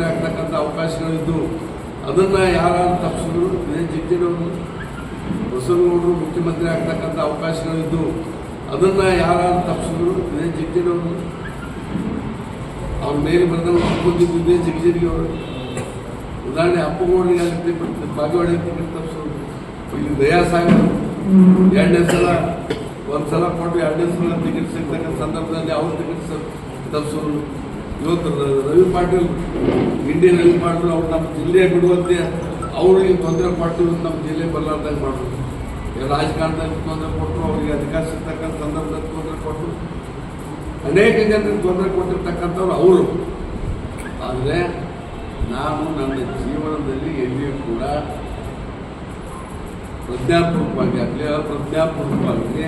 ಮುಖ್ಯಮಂತ್ರಿ ಆಗ್ತಕ್ಕಂಥ ಅವಕಾಶಗಳಿದ್ದು ಅದನ್ನು ಯಾರು ತಪ್ಪಿಸಿದ್ರು, ಇದೇ ಜಿಟ್ಟಿನವರು ಬಸವನಗೌಡರು ಮುಖ್ಯಮಂತ್ರಿ ಆಗ್ತಕ್ಕಂಥ ಅವಕಾಶಗಳಿದ್ದು ಅದನ್ನು ಯಾರು ತಪ್ಪಿಸಿದ್ರು, ಇದೇ ಜಿಟ್ಟಿನವರು ಅವ್ರ ಮೇಲೆ ಬರೆದ ಇದೇ ಜಿಗಿಜಿಗಿ ಅವರು ಉದಾಹರಣೆ ಅಪ್ಪಗೌಡರಿಗೆ ಅಲ್ಲಿ ಬಾಗೇವಾಡಿ ತಪ್ಪಿಸೋದು ಇಲ್ಲಿ ದಯಾಸಾಗರ್ ಎರಡನೇ ಸಲ ಒಂದು ಸಲ ಕೊಟ್ಟು ಎರಡನೇ ಸಲ ಟಿಕೆಟ್ ಸಿಗ್ತಕ್ಕಂಥ ಸಂದರ್ಭದಲ್ಲಿ ಅವ್ರ ಟಿಕೆಟ್ ತಪ್ಪಿಸೋದು ಇವತ್ತು ರವಿ ಪಾಟೀಲ್ ಇಂಡಿಯನ್ ರವಿ ಪಾಟೀಲ್ ಅವ್ರು ನಮ್ಮ ಜಿಲ್ಲೆ ಬಿಡುವಂತೆ ಅವ್ರಿಗೆ ತೊಂದರೆ ಪಾಟೀಲ್ ನಮ್ಮ ಜಿಲ್ಲೆ ಬರಲಾರ್ದಂಗೆ ಮಾಡೋದು ರಾಜಕಾರಣದಲ್ಲಿ ತೊಂದರೆ ಕೊಟ್ಟರು ಅವರಿಗೆ ಅಧಿಕಾರ ಸಿಗ್ತಕ್ಕಂಥ ಸಂದರ್ಭದಲ್ಲಿ ತೊಂದರೆ ಕೊಟ್ಟರು ಅನೇಕ ಜನರಿಗೆ ತೊಂದರೆ ಕೊಟ್ಟಿರ್ತಕ್ಕಂಥವ್ರು ಅವರು. ಆದರೆ ನಾನು ನನ್ನ ಜೀವನದಲ್ಲಿ ಎಲ್ಲಿಯೂ ಕೂಡ ಪ್ರಜ್ಞಾಪೂರ್ವಕವಾಗಿ ಆಗಲಿ, ಅಪ್ರಜ್ಞಾಪೂರ್ವಕವಾಗಿ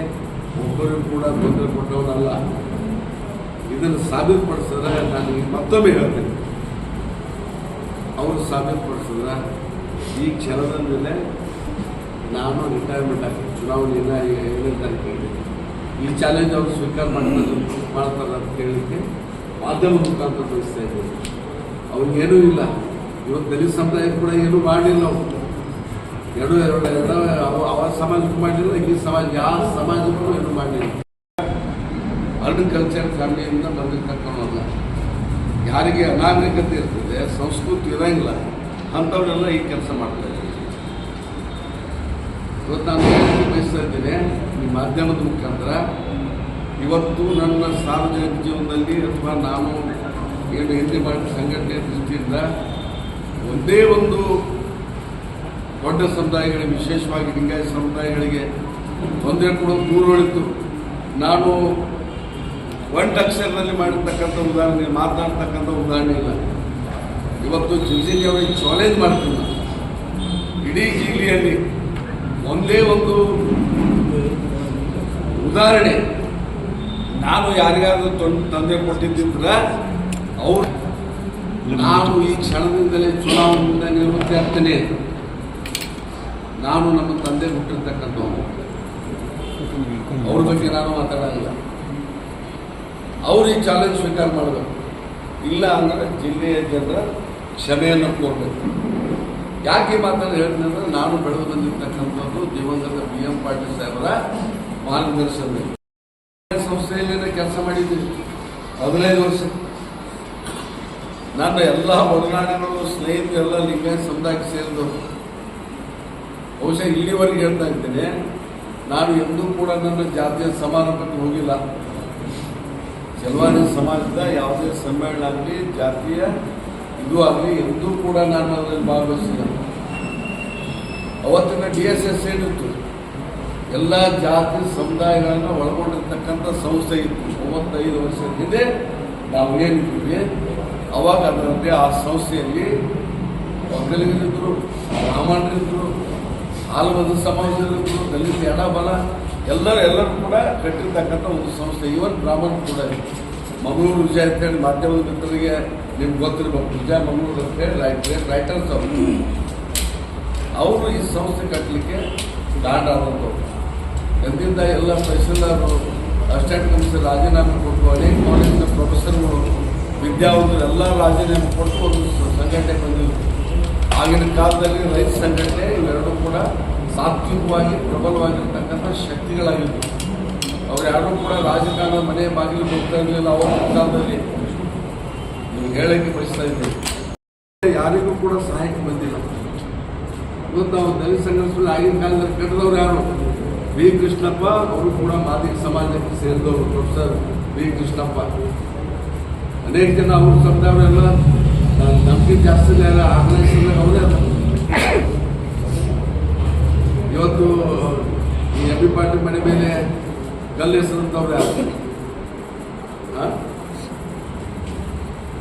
ಒಬ್ಬರಿಗೂ ಕೂಡ ತೊಂದರೆ ಕೊಟ್ಟವನಲ್ಲ. ಇದನ್ನು ಸಾಬೀತುಪಡಿಸಿದ್ರೆ ನಾನು ಮತ್ತೊಮ್ಮೆ ಹೇಳ್ತೀನಿ. ಅವರು ಸಾಬೀತುಪಡಿಸಿದ್ರೆ ಈ ಕ್ಷಣದ ಮೇಲೆ ನಾನು ರಿಟೈರ್ಮೆಂಟ್ ಆಗಿ ಚುನಾವಣೆಯನ್ನು ಏಳನೇ ತಾರೀಕಿಗೆ ಈ ಚಾಲೆಂಜ್ ಅವರು ಸ್ವೀಕಾರ ಮಾಡ್ತಾರೆ ಮಾಡ್ತಾರೆ ಅಂತ ಕೇಳಲಿಕ್ಕೆ ಮಾಧ್ಯಮ ಮುಖಾಂತರ ತಿಳಿಸ್ತಾ ಇದ್ದೀನಿ. ಅವ್ರಿಗೇನೂ ಇಲ್ಲ. ಇವತ್ತು ದಲಿತ ಸಮುದಾಯ ಕೂಡ ಏನೂ ಮಾಡಲಿಲ್ಲ ಅವರು. ಎರಡು ಎರಡು ಎರಡು, ಅವ ಸಮಾಜಕ್ಕೂ ಮಾಡಲಿಲ್ಲ, ಈ ಸಮಾಜ ಯಾವ ಸಮಾಜಕ್ಕೂ ಏನೂ ಮಾಡಲಿಲ್ಲ. ಅಗ್ರಿಕಲ್ಚರ್ ಫ್ಯಾಮಿಲಿಯಿಂದ ಬಂದಿರ್ತಕ್ಕಂಥವಲ್ಲ ಯಾರಿಗೆ ಅನಾಗರಿಕತೆ ಇರ್ತದೆ, ಸಂಸ್ಕೃತಿ ಇರೋಂಗಿಲ್ಲ, ಅಂಥವರೆಲ್ಲ ಈ ಕೆಲಸ ಮಾಡ್ತಾರೆ ಇವತ್ತು ನಾನು ಬಯಸ್ತಾ ಇದ್ದೇನೆ, ಈ ಮಾಧ್ಯಮದ ಮುಖಾಂತರ, ಇವತ್ತು ನನ್ನ ಸಾರ್ವಜನಿಕ ಜೀವನದಲ್ಲಿ ಅಥವಾ ನಾನು ಏನು ಹಿಂದೆ ಮಾಡಿದ ಸಂಘಟನೆ ದೃಷ್ಟಿಯಿಂದ ಒಂದೇ ಒಂದು ದೊಡ್ಡ ಸಮುದಾಯಗಳಿಗೆ, ವಿಶೇಷವಾಗಿ ಲಿಂಗಾಯತ ಸಮುದಾಯಗಳಿಗೆ ತೊಂದರೆ ಕೊಡೋದು ದೂರ ಉಳಿತು ನಾನು ಒಂಟ್ ಅಕ್ಷರದಲ್ಲಿ ಮಾಡಿರ್ತಕ್ಕಂಥ ಉದಾಹರಣೆ ಮಾತನಾಡ್ತಕ್ಕಂಥ ಉದಾಹರಣೆ ಇಲ್ಲ. ಇವತ್ತು ಜುಜಿಲಿ ಅವರಿಗೆ ಚಾಲೆಂಜ್ ನಾವು ಇಡೀ ಜಿಲ್ಲೆಯಲ್ಲಿ ಒಂದೇ ಒಂದು ಉದಾಹರಣೆ. ನಾನು ಯಾರಿಗಾದ್ರೂ ತಂದೆ ಕೊಟ್ಟಿದ್ದಿದ್ರ, ಅವ್ರು ನಾನು ಈ ಕ್ಷಣದಿಂದಲೇ ಚುನಾವಣೆಯಿಂದ ನಿವೃತ್ತಿ ಆಗ್ತೇನೆ. ನಾನು ನಮ್ಮ ತಂದೆ ಹುಟ್ಟಿರ್ತಕ್ಕಂಥವ್ರು ಅವ್ರ ಬಗ್ಗೆ ನಾನು ಮಾತಾಡಲ್ಲ ಅವ್ರು ಈ ಚಾಲೆಂಜ್ ಸ್ವೀಕಾರ ಮಾಡಬೇಕು ಇಲ್ಲ ಅಂದರೆ ಜಿಲ್ಲೆಯ ಜನರ ಕ್ಷಮೆಯನ್ನು ಕೋರಬೇಕು. ಯಾಕೆ ಈ ಮಾತನ್ನು ಹೇಳ್ತೀನಿ ಅಂದರೆ ನಾನು ಬೆಳೆದು ಬಂದಿರತಕ್ಕಂಥದ್ದು ದಿವಂಗತ ಬಿ ಎಂ ಪಾಟೀಲ್ ಸಾಹೇಬರ ಮಾರ್ಗದರ್ಶನದಲ್ಲಿ. ಸಂಸ್ಥೆಯಲ್ಲಿ ಕೆಲಸ ಮಾಡಿದ್ದೀನಿ. ಹದಿನೈದು ವರ್ಷ. ನನ್ನ ಎಲ್ಲ ಒಡನಾಡಿಗಳು ಸ್ನೇಹಿತರೆಲ್ಲ ಲಿಂಗಾಯತ ಸಮುದಾಯಕ್ಕೆ ಸೇರಿದವರು. ಬಹುಶಃ ಇಲ್ಲಿವರೆಗೆ ಹೇಳ್ತಾ ಇದ್ದೇನೆ, ನಾನು ಎಂದೂ ಕೂಡ ನನ್ನ ಜಾತಿಯ ಸಮಾರಂಭಕ್ಕೆ ಹೋಗಿಲ್ಲ. ಜಲ್ವಾನಿ ಸಮಾಜದ ಯಾವುದೇ ಸಮ್ಮೇಳನ ಆಗಲಿ, ಜಾತಿಯ ಇದು ಆಗಲಿ, ಎಂದೂ ಕೂಡ ನಾನು ಅದರಲ್ಲಿ ಭಾಗವಹಿಸಿಲ್ಲ. ಅವತ್ತಿನ ಡಿ ಎಸ್ ಎಸ್ ಏನಿತ್ತು? ಎಲ್ಲ ಜಾತಿ ಸಮುದಾಯಗಳನ್ನು ಒಳಗೊಂಡಿರ್ತಕ್ಕಂಥ ಸಂಸ್ಥೆ ಇತ್ತು. ಮೂವತ್ತೈದು ವರ್ಷದ ಹಿಂದೆ ನಾವು ಏನಿದ್ದೀವಿ? ಅವಾಗ ಅದರಂತೆ ಆ ಸಂಸ್ಥೆಯಲ್ಲಿ ಒಕ್ಕಲಿಗರಿದ್ದರು ಬ್ರಾಹ್ಮಣರಿದ್ದರು ಆಲ್ವದ ಸಮಾಜದಲ್ಲಿದ್ದರು ದಲಿತ ಎಡಬಲ ಎಲ್ಲರೂ ಎಲ್ಲರೂ ಕೂಡ ಕಟ್ಟಿರ್ತಕ್ಕಂಥ ಒಂದು ಸಂಸ್ಥೆ. ಇವನ್ ಬ್ರಾಹ್ಮಣ ಕೂಡ. ಮಂಗಳೂರು ವಿಜಯ ಅಂತೇಳಿ ಮಾಧ್ಯಮದ ಮಿತ್ರರಿಗೆ ನಿಮ್ಗೆ ಗೊತ್ತಿರಬೇಕು. ವಿಜಯ ಮಂಗಳೂರು ಅಂತೇಳಿ ರೈಟ್ ರೈಟರ್ಸ್ ಅವರು. ಅವರು ಈ ಸಂಸ್ಥೆ ಕಟ್ಟಲಿಕ್ಕೆ ದಾಂಡ ಆದಂಥವ್ರು ಎಂದಿಂದ ಎಲ್ಲ ತಹಸೀಲ್ದಾರರು, ಅಸಿಸ್ಟೆಂಟ್ ಕಮಿಷನರ್, ರಾಜೀನಾಮೆ ಕೊಟ್ಟು, ಅನೇಕ ಕಾಲೇಜಿನ ಪ್ರೊಫೆಸರ್ಗಳು, ವಿದ್ಯಾವಂತರು, ಎಲ್ಲ ರಾಜೀನಾಮೆ ಕೊಟ್ಟು ಒಂದು ಸಂಘಟನೆ ಬಂದಿದ್ದರು ಆಗಿನ ಕಾಲದಲ್ಲಿ ರೈತ ಸಂಘಟನೆ ಇವೆರಡೂ ಕೂಡ ಸಾತ್ವಿಕವಾಗಿ, ಪ್ರಬಲವಾಗಿರ್ತಕ್ಕಂಥ ಶಕ್ತಿಗಳಾಗಿದ್ವು ಅವ್ರು ಯಾರೂ ಕೂಡ ರಾಜಕಾರಣ ಮನೆ ಬಾಗಿಲು ಹೋಗ್ತಾ ಇರಲಿಲ್ಲ ಅವರ ಕಾಲದಲ್ಲಿ ನೀವು ಹೇಳಕ್ಕೆ ಬಯಸ್ತಾ ಇದ್ದೀವಿ ಯಾರಿಗೂ ಕೂಡ ಸಹಾಯಕ್ಕೆ ಬಂದಿಲ್ಲ. ಇವತ್ತು ನಾವು ದಲಿತ ಸಂಘರ್ಷದಲ್ಲಿ ಆಗಿನ ಕಾಲದಲ್ಲಿ ಕಟ್ಟಿದವ್ರು ಯಾರು? ವಿ. ಕೃಷ್ಣಪ್ಪ, ಅವರು ಕೂಡ ಮಾದಿಗ ಸಮಾಜಕ್ಕೆ ಸೇರಿದವರು, ಪ್ರೊಫೆಸರ್ ವಿ. ಕೃಷ್ಣಪ್ಪ. ಅನೇಕ ಜನ ಅವ್ರ ಸಮುದಾಯವರೆಲ್ಲ ನಮಗೆ ಜಾಸ್ತಿ ಆರ್ಗನೈಸೇಷನ್ ಅವರೇ ಅದಾರ. ಇವತ್ತು ಈ ಎಂ ಬಿ ಪಾಟೀಲ್ ಮನೆ ಮೇಲೆ ಕಲ್ಲು ಹೆಸರಂತವ್ರು ಯಾರು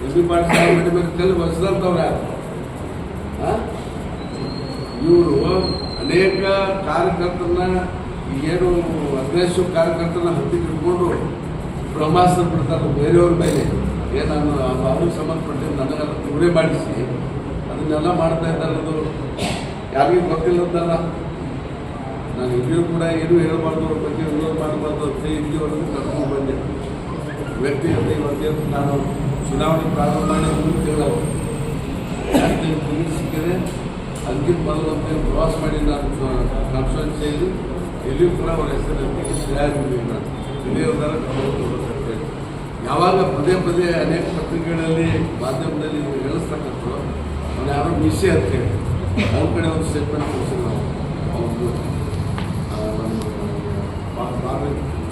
ಎಸ್ ಬಿ ಪಾಟೀಲ್ ಸಾಹೇಬ್ ಮೇಲೆ ಕಲ್ಲು ಬರೆಸಿದಂಥವ್ರು ಯಾರು ಇವರು ಅನೇಕ ಕಾರ್ಯಕರ್ತರನ್ನ ಏನು ಅಗ್ರೆಸಿವ್ ಕಾರ್ಯಕರ್ತರನ್ನ ಹತ್ತಿಗೆ ಇಟ್ಕೊಂಡು ಬ್ರಹ್ಮಾಸ್ತ್ರ ಬಿಡ್ತಾರೆ ಬೇರೆಯವ್ರ ಮೇಲೆ. ಏನನ್ನು ಅವ್ರಿಗೆ ಸಂಬಂಧಪಟ್ಟಿದ್ದು ನನಗೆಲ್ಲ ಇವರೇ ಮಾಡಿಸಿ, ಅದನ್ನೆಲ್ಲ ಮಾಡ್ತಾ ಇದ್ದಾರೆ ಅದು. ಯಾರಿಗೂ ಗೊತ್ತಿಲ್ಲ ಗೊತ್ತಿಲ್ಲದಲ್ಲ ನಾನು ಇಲ್ಲಿಯೂ ಕೂಡ ಏನು ಹೇಳಬಾರ್ದು, ಅವ್ರ ಬಗ್ಗೆ ವಿರೋಧ ಮಾಡಬಾರ್ದು ಅಂತ ಇಲ್ಲಿವರೆಗೂ ಕರ್ಕೊಂಡು ಬಂದೆ. ವ್ಯಕ್ತಿ ಅಂತ ಇವತ್ತೇನು ನಾನು ಚುನಾವಣೆ ಪ್ರಾರಂಭ ಮಾಡಿ ಒಂದು ತಿಂಗಳು ಅಂಕಿತ್ ಮೊದಲು ಒಂದು ಪ್ರವಾಸ ಮಾಡಿ ನಾನು ಕಾನ್ಫರೆನ್ಸಲ್ಲಿ ಎಲ್ಲಿಯೂ ಕೂಡ ಅವರ ಹೆಸರಲ್ಲಿ ತಯಾರಿರಲಿಲ್ಲ ಇಲ್ಲಿಯವರ ಯಾವಾಗ ಪದೇ ಪದೇ ಅನೇಕ ಪತ್ರಿಕೆಗಳಲ್ಲಿ, ಮಾಧ್ಯಮದಲ್ಲಿ ನೀವು ಹೇಳಿಸ್ತಕ್ಕಂಥದ್ದು ಅವ್ನು ಯಾರೋ ಮಿಸಿ ಅಂತ ಹೇಳಿ. ಅವ್ರ ಕಡೆ ಒಂದು ಸ್ಟೇಟ್ಮೆಂಟ್ ಕೊಡ್ಸಿಲ್ಲ ನಾವು ಅವ್ರದ್ದು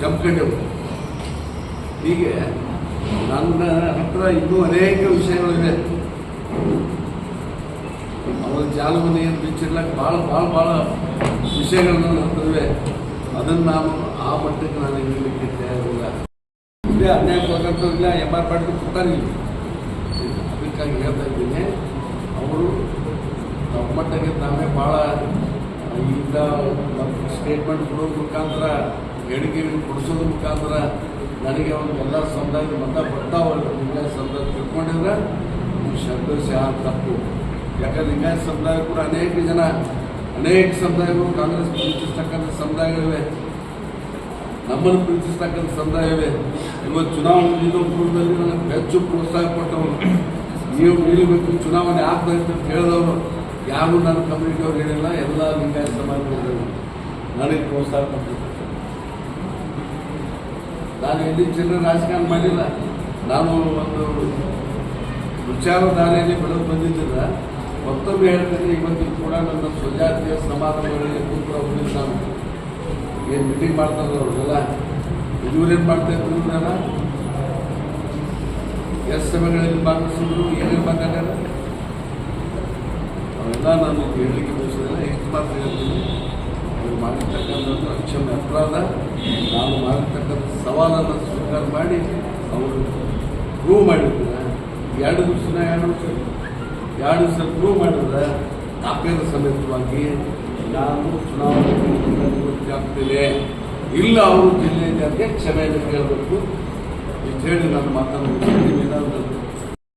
ಜಂಪ್ಕಂಡೆವು ಹೀಗೆ ನನ್ನ ಹತ್ರ ಇನ್ನೂ ಅನೇಕ ವಿಷಯಗಳಿವೆ. ಅವರ ಜಾಲಮನೆಯನ್ನು ಬಿಚ್ಚಿರ್ಲಕ್ಕೆ ಭಾಳ ಭಾಳ ಭಾಳ ವಿಷಯಗಳು ನನ್ನ ಹತ್ರ ಅದನ್ನು ನಾನು ಆ ಮಟ್ಟಕ್ಕೆ ನಾನು ಹೇಳಲಿಕ್ಕೆ ತಯಾರಿಲ್ಲ ಇಲ್ಲೇ. ಅನ್ಯಾಯ ಇಲ್ಲ ಎಂ ಆರ್ ಪಾಟೀಲ್ ಕೊಟ್ಟಾರಿಲ್ಲ ಅದಕ್ಕಾಗಿ ಹೇಳ್ತಾ ಇದ್ದೀನಿ, ಅವರು ನಮ್ಮ ಮಟ್ಟಕ್ಕೆ ತಾವೇ ಭಾಳ ಈಗ ಸ್ಟೇಟ್ಮೆಂಟ್ ಕೊಡೋ ಮುಖಾಂತರ ಹೇಳಿಕೆಗಳು ಕೊಡಿಸೋದ್ರ ಮುಖಾಂತರ ನನಗೆ ಒಂದು ಎಲ್ಲ ಸಮುದಾಯದ ಮತ ಬರ್ತಾವಲ್ಲ ಲಿಂಗಾಯತ ಸಮುದಾಯ ತಿಳ್ಕೊಂಡಿದ್ರೆ ಶಬ್ದ ತಪ್ಪು. ಯಾಕಂದ್ರೆ ಲಿಂಗಾಯತ ಸಮುದಾಯ ಕೂಡ ಅನೇಕ ಜನ, ಅನೇಕ ಸಮುದಾಯಗಳು ಕಾಂಗ್ರೆಸ್ ಪ್ರೀತಿಸ್ತಕ್ಕಂಥ ಸಮುದಾಯಗಳಿವೆ ನಮ್ಮನ್ನು ಪ್ರೀತಿಸ್ತಕ್ಕಂಥ ಸಮುದಾಯವೇ ಇವತ್ತು ಚುನಾವಣೆ ನಿಲ್ಲೋ ಪೂರ್ವದಲ್ಲಿ ನನಗೆ ಹೆಚ್ಚು ಪ್ರೋತ್ಸಾಹ ಕೊಟ್ಟವರು. ನೀವು ನಿಲ್ಲಬೇಕು ಚುನಾವಣೆ ಆಗ್ತದೆ ಅಂತ ಹೇಳಿದವರು ಯಾರು ನನ್ನ ಕಮ್ಯುನಿಟಿ ಅವ್ರು ಹೇಳಿಲ್ಲ. ಎಲ್ಲ ಲಿಂಗಾಯತ ಸಮಾಜದವರು ನನಗೆ ಪ್ರೋತ್ಸಾಹ ಕೊಟ್ಟಿದ್ದಾರೆ. ನಾನು ಎಲ್ಲಿ ಚಿಲ್ಲರೆ ರಾಜಕಾರಣ ಮಾಡಿಲ್ಲ. ನಾನು ಒಂದು ವಿಚಾರಧಾರೆಯಲ್ಲಿ ಬೆಳೆದು ಬಂದಿದ್ದಿಲ್ಲ. ಮತ್ತೊಮ್ಮೆ ಹೇಳ್ತೀನಿ, ಇವತ್ತು ಕೂಡ ನನ್ನ ಸ್ವಜಾತಿಯ ಸಮಾರಂಭಗಳಲ್ಲಿ ಕೂಡ ಹೋಗಿದ್ದು ನಾನು. ಏನು ಮೀಟಿಂಗ್ ಮಾಡ್ತಾರೆ ಅವ್ರಿಗೆಲ್ಲ ಇವ್ರೇನು ಮಾಡ್ತಾ ಇದ್ರು ನಾನು ಎಷ್ಟು ಸಭೆಗಳಲ್ಲಿ ಭಾಗವಹಿಸಿದ್ರು, ಏನೇನು ಮಾತಾಡ್ಯಾರ? ಅವೆಲ್ಲ ನಾನು ಹೇಳಲಿಕ್ಕೆ ಬಯಸೋದಿಲ್ಲ ಎಷ್ಟು ಮಾತ್ರ ಹೇಳ್ತೀನಿ. ಅವ್ರು ಮಾಡಿರ್ತಕ್ಕಂಥದ್ದು ಅಕ್ಷಮ ಅಪರಾಧ ನಾನು ಮಾಡಿರ್ತಕ್ಕಂಥ ಸವಾಲನ್ನು ಸ್ವೀಕಾರ ಮಾಡಿ ಅವರು ಪ್ರೂವ್ ಮಾಡಿದ್ರೆ, ಎರಡು ದಿವಸನ ಎರಡು ದಿವಸ ಎರಡು ದಿವಸ ಪ್ರೂವ್ ಮಾಡಿದ್ರೆ ದಾಖಲೆ ಸಮೇತವಾಗಿ ನಾನು ಚುನಾವಣೆ ನಿವೃತ್ತಿ ಆಗ್ತೇನೆ ಇಲ್ಲ, ಅವರು ಅದಕ್ಕೆ ಕ್ಷಮೆಯನ್ನು ಕೇಳಬೇಕು. ಹೇಳಿ ನಾನು ಮಾತನ್ನು